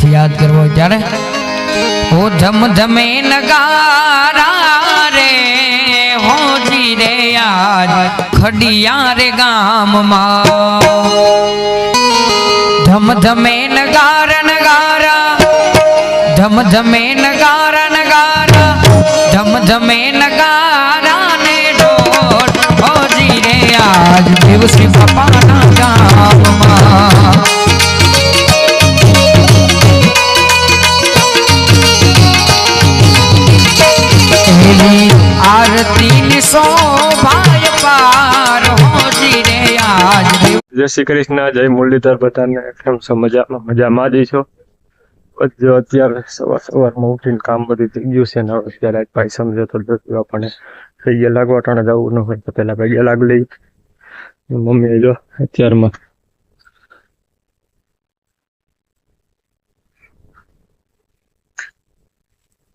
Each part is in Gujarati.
પ્રેમથી યાદ કરવો હોય ત્યારે ઓ ધમ ધમે નગારા રે હોજી રે આજ ખડિયા રે ગામમાં ધમ ધમે નગાર નગારા ધમ ધમે નગારા નગારા ધમ ધમે નગારા ને ઢોલ હોજી રે આજ દેવશ્રી બાપાના જય શ્રી કૃષ્ણ, જય મુરલીધર બધાને કેમ છો? મજામાં મજામાં જ છો? જો અત્યારે સવાર સવારમાં ઉઠીને કામ બધું થઈ ગયું છે ને અત્યારે આજ ભાઈ સમજો તો આપણને ગયા લાગવા ટાણે જવું ન હોય તો પેલા ભાઈ લાગ લઈ મમ્મી જો અત્યારમાં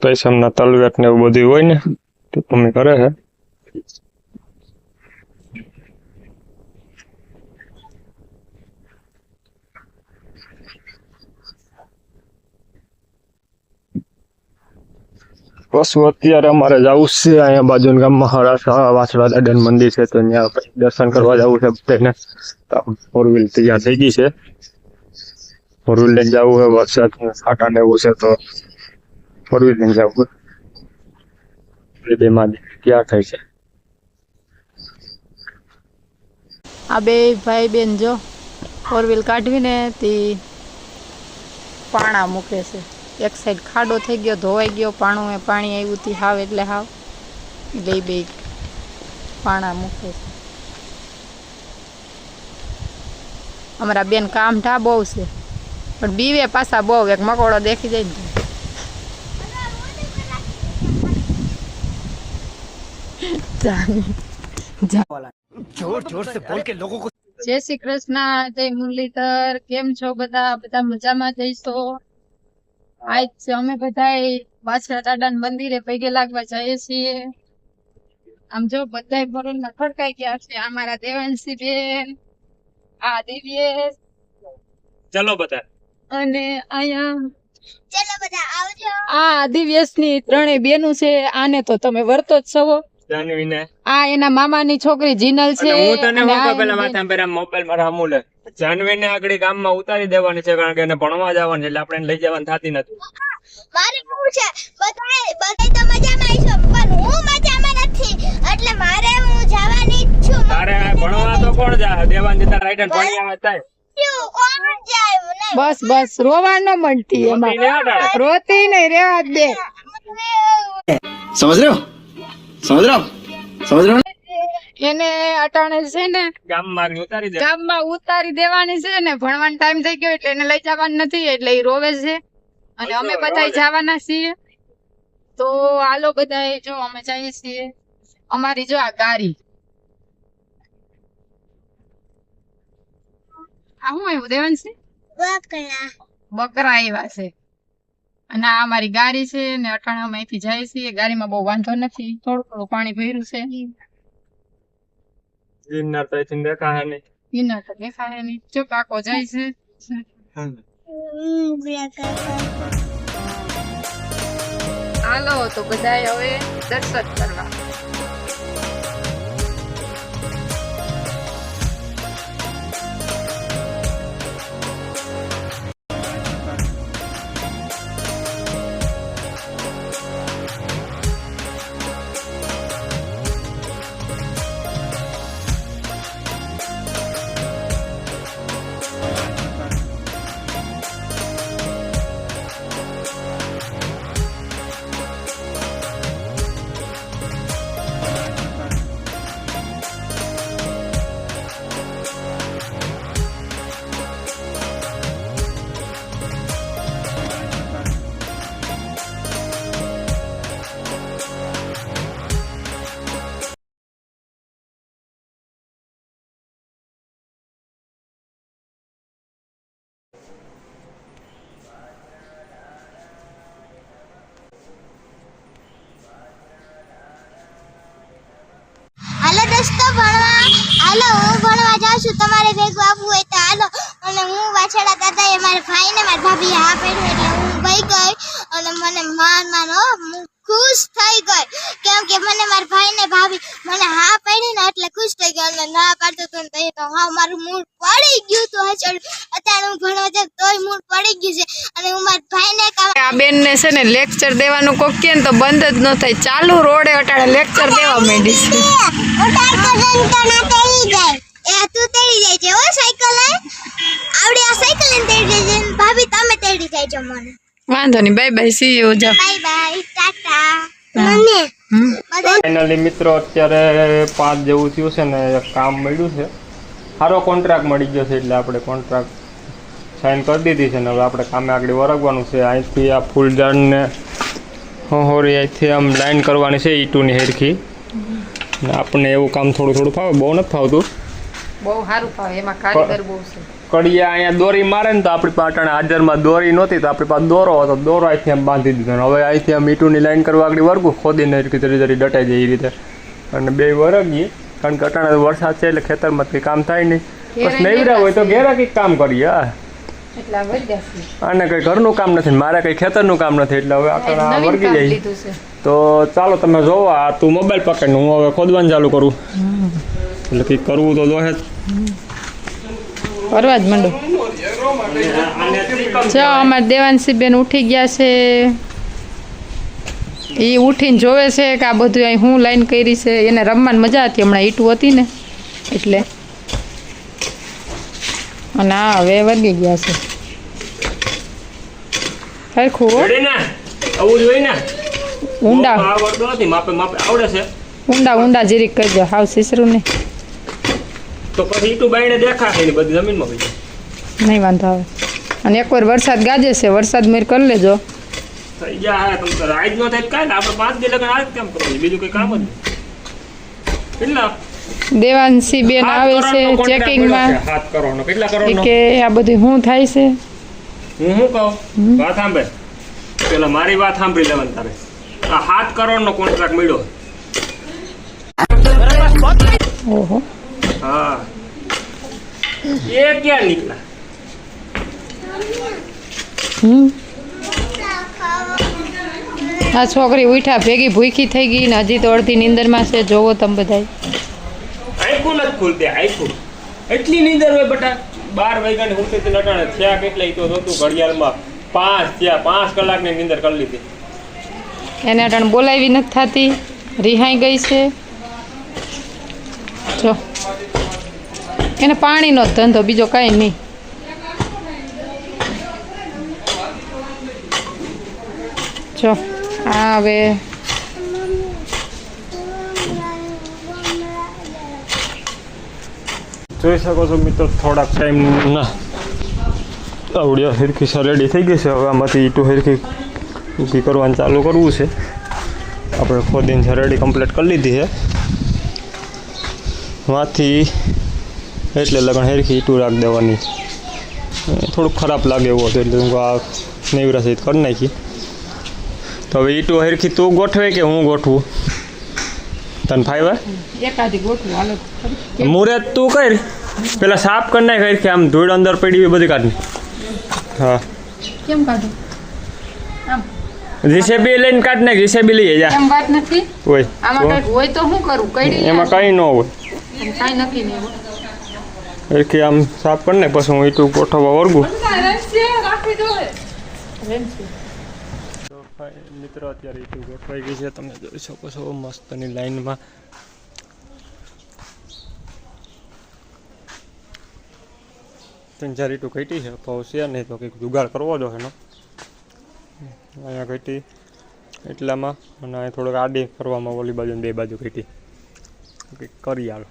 પૈસાના તલવેટ ને એવું બધું હોય ને તો મમ્મી કરે છે બસ અત્યારે અમારે જવું છે, અહીંયા બાજુના ગામમાં હરાસા વાછડા, દાદન મંદિર છે, તો ત્યાં પછી દર્શન કરવા જવું છે બધાને ફોર વ્હીલ તૈયાર થઈ ગઈ છે. ફોર વ્હીલ લઈને જવું છે, વરસાદ ફાટા ને એવું છે, તો ફોર વ્હીલ લઈને જવું છે. બે માં તૈયાર થાય છે? આ બે ભાઈ બેન જો ફોર વ્હીલ કાઢવીને તે પાણા મૂકે છે. એક સાઈડ ખાડો થઈ ગયો ધોવાઈ ગયો પાણું એ પાણી આવ્યું તી હાવ એટલે હાવ બે બે પાણા મૂકે છે. અમારા બેન કામઠા બહુ છે પણ બીવે પાછા બહુ એક મકોડો દેખી જાય ને જય શ્રી કૃષ્ણ જય મુરલીધર કેમ છો બધા? બધા મજામાં જઈશો? આજ અમે બધા વાછરા દાદા મંદિરે પગે લાગવા જઈએ છીએ. આમ જો બધા બરોલમાં ખડકાઈ ગયા છે. અમારા દેવાંશી બેન આ દિવ્યેશ ચલો બધા. અને અહીંયા આ દિવ્યેશની ત્રણેય બેનું છે. આને તો તમે વર્તો જ છો. આ એના મામાની છોકરી જીનલ છે હું તને પેલા માથા મોબાઈલ મારા જાનવી ને આગળ ગામમાં ઉતારી દેવાની છે કારણ કે એને ભણવા જવાનું છે એટલે આપણે લઈ જવાની થતી નથી. મારે શું છે. બધાય બધાય તો મજામાં છો પણ હું મજામાં નથી. એટલે મારે હું જવાની જ છું. તારે ભણવા તો કોણ જાય? દેવાન જતા રાઈટ હેન્ડ ભણી આવે થાય બસ બસ. રોવા ન મળતી એમાં. રોતી નહીં રેવા દે. સમજ રહ્યો? સમજ રહ્યો? સમજ રહ્યો એને અટાણે છે ને ગામમાં ઉતારી ગામમાં ઉતારી દેવાની છે ને ભણવાનો ટાઈમ થઈ ગયો એટલે એને લઈ જવાનું નથી એટલે એ રોવે છે. અને અમે બધા જવાના છીએ. તો આલો બધા જો અમે જઈએ છીએ. અમારી જો આ ગાડી. આ શું આવ્યું દેવાંશી બકરા. બકરા આવ્યા છે. અને આ અમારી ગાડી છે ને અટાણે અમે અહીંથી જઈએ છીએ. ગાડીમાં બહુ વાંધો નથી. થોડું થોડું પાણી ભર્યું છે. ગિરનાર તો અહીંથી દેખાય નહીં. એના તો દેખાય નહીં. જો કાકો જાય છે. હાલો તો બધાય હવે દર્શન કરવા. ભણવા જાઉં છું તમારે ભેગું આવવું હોય તો હાલો. અને હું વાછડા દાદાએ મારા ભાઈને મારા ભાભી હા પાડ્યું એટલે હું ભાઈ ગઈ. અને મને માન માનો હું ખુશ થઈ ગઈ. કેમ કે મને મારા ભાઈને ભાભી મને હા પાડી ને એટલે ખુશ થઈ ગયો અને ના પાડતો તો ને તો એ તો હા મારું મૂડ પડી ગયું તો હચડ અત્યારે હું ભણવા જાઉં તોય મૂડ પડી ગયું છે. અને હું મારા ભાઈને આ બેનને છે ને લેક્ચર દેવાનું કોક કે તો બંધ જ ન થાય. ચાલુ રોડે અટાડે લેક્ચર દેવા માંડી છે. એ તું તેડી જાય છે હો સાયકલ આવડી આ સાયકલ ને તેડી જાય છે ભાભી તમે તેડી જાય છો મને. વાંધો નહીં બાય બાય સી યુ જા બાય બાય ટાટા. મને? ફાઇનલી મિત્રો અત્યારે પાંચ જેવું થયું છે ને એક કામ મળ્યું છે. સારો કોન્ટ્રાક્ટ મળી ગયો છે એટલે આપણે કોન્ટ્રાક્ટ સાઈન કરી દીધી છે ને હવે આપણે કામે આગળ વરગવાનું છે. અહીંથી આ ફૂલઝાડને હોરી અહીંથી આમ લાઈન કરવાની છે ઈટુની હેરખી. ને આપણને એવું કામ થોડું થોડું ફાવે બહુ નથી ફાવતું. બહુ સારું ફાવે એમાં કારીગર બહુ છે. કડિયા અહીંયા દોરી મારે ને તો આપણી પાટણ હાજરમાં દોરી નહોતી તો આપણી પાસે દોરો હતો દોરો અહીંથી આમ બાંધી દીધો હવે અહીંથી આમ મીઠુંની લાઈન કરવા આગળ વર્ગું ખોદીને જરી જરી ડટાઈ જાય એ રીતે. અને બે વરગીએ કારણ કે અટાણે વરસાદ છે એટલે ખેતરમાં કંઈ કામ થાય નહીં. બસ નૈવરા હોય તો ઘેરા કંઈક કામ કરીએ હા. અને કંઈ ઘરનું કામ નથી મારે કંઈ ખેતરનું કામ નથી એટલે હવે એક આપણે આ નવીન જાય. તો ચાલો તમે જોવો આ તું મોબાઈલ પકડ હું હવે ખોદવાનું ચાલુ કરું. એટલે કંઈક કરવું તો દોહે જ. કરવા જ માંડો. જો અમારા દેવાંશી બેન ઉઠી ગયા છે. એ ઉઠીને જોવે છે કે આ બધું અહીં હું લાઈન કરી છે. એને રમવાની મજા હતી. હમણાં ઈટું હતી ને. એટલે. અને આ હવે વર્ગી ગયા છે. સરખું હો. રેડી ને આવું જોઈએ ને? ઊંડા. આવડતું નથી. માપે માપે આવડે છે. ઊંડા ઊંડા જીરીક કરજો. હાવ સિસરું નહીં. તો પછી ઈટું બાઈને દેખાશે ને બધી જમીનમાં પડી નહીં વાંધો આવે. અને એકવાર વરસાદ ગાજે છે વરસાદ મેર કરી લેજો. થઈ જાય તમ તારે આજ નો થાય ને આપણે પાંચ દી લગન આજ કેમ કરવું બીજું કંઈ કામ જ નહીં. કેટલા? દેવાંશી બેન આવે છે ચેકિંગમાં હાથ. કરોડનો. કેટલા કરોડનો? કે આ બધું શું થાય છે? હું શું કહું? વાત સાંભળ. પેલા મારી વાત સાંભળી લેવાન તારે. આ સાત કરોડનો કોન્ટ્રાક્ટ મળ્યો. ઓહો. હા. એ ક્યાં હમ આ છોકરી ઉઠા ભેગી ભૂખી થઈ ગઈ ને હજી તો અડધી નીંદરમાં છે. જોવો તમે બધાય. આંખું ખુલ દે આંખું એટલી નીંદર હોય બટા બાર વાગ્યાની હું સુધી નટાણે થયા કેટલા તો જોતું ઘડિયાળમાં પાંચ થયા પાંચ કલાકની નીંદર કરી લીધી. એને અટાણ બોલાવી નથી થતી. રિહાઈ ગઈ છે. જો. એને પાણીનો જ ધંધો બીજો કાંઈ નહીં. જો, આ હવે જોઈ શકો છો મિત્રો, થોડાક ટાઈમ ના આવડિયા હિરકી રેડી થઈ ગઈ છે. હવે આમાંથી ઈટું હિરકી ઊભી કરવાનું ચાલુ કરવું છે. આપણે ખોદીને રેડી કમ્પ્લીટ કરી લીધી છે. વાંથી એટલે લગન હેરખી ઈટું રાખ દેવાની. એ થોડુંક ખરાબ લાગે એવું હતું એટલે હું કહું આ નેવરા સહિત કરી નાખી. તો હવે ઈટું હેરખી તું ગોઠવે કે હું ગોઠવું? તને ફાઈવા એકાદી ગોઠવું હાલો. મુરત તું કર. પેલા સાફ કરી નાખ કે આમ ધૂળ અંદર પડી હોય બધી કાઢી હા. કેમ કાઢું? આમ. જીસેબી લઈને કાઢ નાખ જીસેબી લઈએ જા. એમ વાત નથી? હોય આમાં કંઈક હોય તો શું કરું? કઈ એમાં કંઈ ન હોય. કાંઈ નક્કી નહીં એટલે આમ સાફ કરી નાખ પછી હું ઈટું ગોઠવવા વર્ગું મિત્રો, અત્યારે ઈટું ગોઠવાઈ ગઈ છે. તમે જોઈ શકો છો, મસ્તની લાઈનમાં. ત્રણ ચાર ઈટું ઘટી છે. તો છે નહીં તો કંઈક જુગાડ કરવો જો એનો. અહીંયા ઘટી એટલામાં, અને અહીંયા થોડોક આડી કરવામાં ઓલી બાજુ બે બાજુ ઘટી. કંઈક કરી હાલો